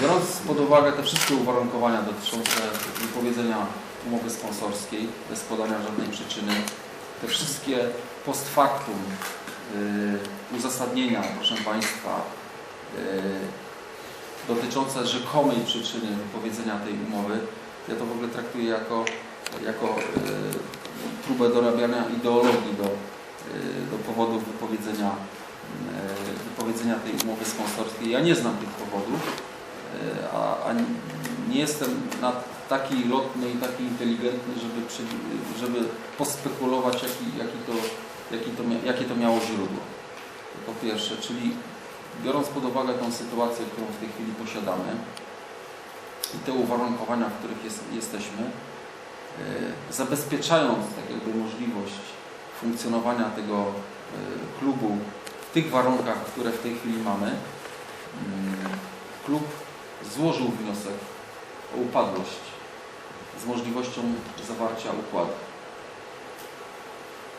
Biorąc pod uwagę te wszystkie uwarunkowania dotyczące wypowiedzenia umowy sponsorskiej bez podania żadnej przyczyny, te wszystkie post factum y, uzasadnienia, proszę Państwa, y, dotyczące rzekomej przyczyny wypowiedzenia tej umowy, ja to w ogóle traktuję jako, jako y, próbę dorabiania ideologii do, do powodów wypowiedzenia, wypowiedzenia tej umowy sponsorskiej. Ja nie znam tych powodów, a, a nie jestem na taki lotny i taki inteligentny, żeby, przy, żeby pospekulować, jaki, jaki to, jaki to, jakie to miało źródło. To po pierwsze, czyli biorąc pod uwagę tą sytuację, którą w tej chwili posiadamy i te uwarunkowania, w których jest, jesteśmy, e, zabezpieczając tak jakby możliwość funkcjonowania tego e, klubu w tych warunkach, które w tej chwili mamy, mm, klub złożył wniosek o upadłość z możliwością zawarcia układu.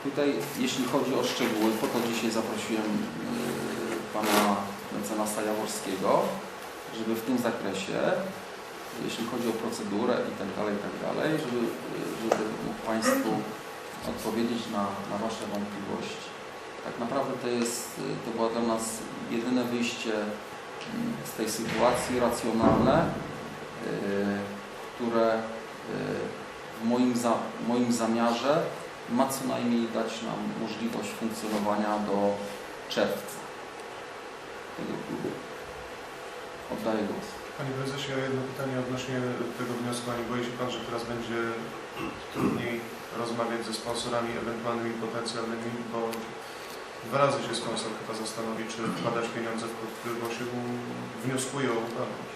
Tutaj, jeśli chodzi o szczegóły, po to dzisiaj zaprosiłem yy, pana mecenasa Jaworskiego, żeby w tym zakresie, jeśli chodzi o procedurę i tak dalej, i tak dalej, żeby, yy, żeby mógł Państwu odpowiedzieć na, na Wasze wątpliwości. Tak naprawdę to jest, yy, to było dla nas jedyne wyjście z tej sytuacji racjonalne, yy, które yy, w moim, za, moim zamiarze ma co najmniej dać nam możliwość funkcjonowania do czerwca tego klubu. Oddaję głos. Panie prezesie, ja jedno pytanie odnośnie tego wniosku. Nie boi się Pan, że teraz będzie trudniej rozmawiać ze sponsorami ewentualnymi potencjalnymi, bo dwa razy się chyba zastanowi, czy wkładać pieniądze w klub, którego się wnioskuje o upadłość.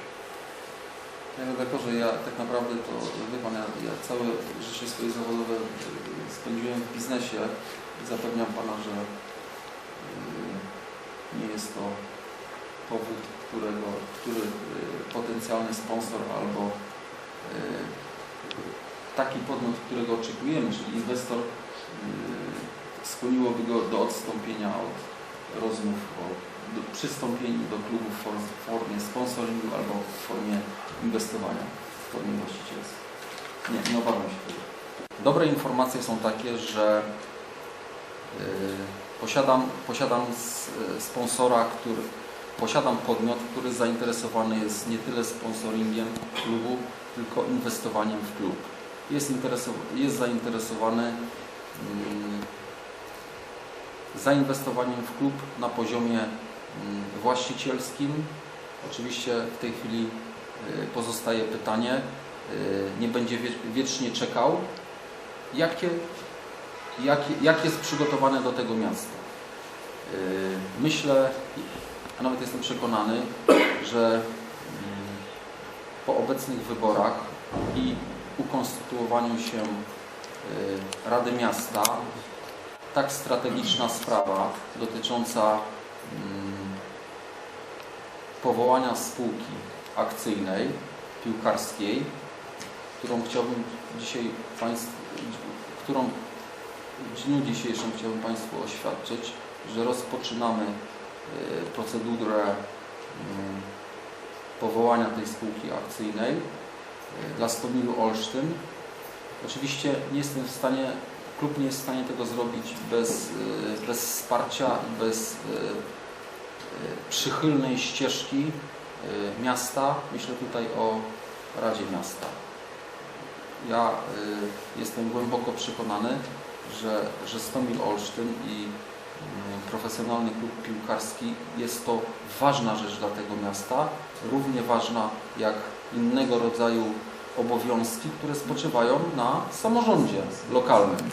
Panie redaktorze, ja tak naprawdę to, wie Pan, ja, ja całe życie swoje zawodowe y, spędziłem w biznesie zapewniam Pana, że y, nie jest to powód, którego, który y, potencjalny sponsor albo taki podmiot, którego oczekujemy, czyli inwestor, skłoniłoby go do odstąpienia od rozmów o przystąpieniu do klubu w for- w formie sponsoringu albo w formie inwestowania w formie właścicielskiej. Nie, nie obawiam się tego. Dobre informacje są takie, że yy, posiadam, posiadam y, sponsora, który posiadam podmiot, który zainteresowany jest nie tyle sponsoringiem klubu, tylko inwestowaniem w klub. Jest, jest zainteresowany zainwestowaniem w klub na poziomie mm, właścicielskim. Oczywiście w tej chwili y, pozostaje pytanie, y, nie będzie wie- wiecznie czekał, jakie, jakie, jak jest przygotowane do tego miasta. Y, Myślę, a nawet jestem przekonany, że mm, po obecnych wyborach i ukonstytuowaniu się Rady Miasta tak strategiczna sprawa dotycząca mm, powołania spółki akcyjnej, piłkarskiej, którą chciałbym dzisiaj Państwu, którą w dniu dzisiejszym chciałbym Państwu oświadczyć, że rozpoczynamy y, procedurę mm, powołania tej spółki akcyjnej y, dla Stomilu Olsztyn. Oczywiście nie jestem w stanie klub nie jest w stanie tego zrobić bez, y, bez wsparcia i bez y, y, przychylnej ścieżki miasta. Myślę tutaj o Radzie Miasta. Ja jestem głęboko przekonany, że, że Stomil Olsztyn i y, profesjonalny klub piłkarski jest to ważna rzecz dla tego miasta, równie ważna jak innego rodzaju obowiązki, które spoczywają na samorządzie lokalnym.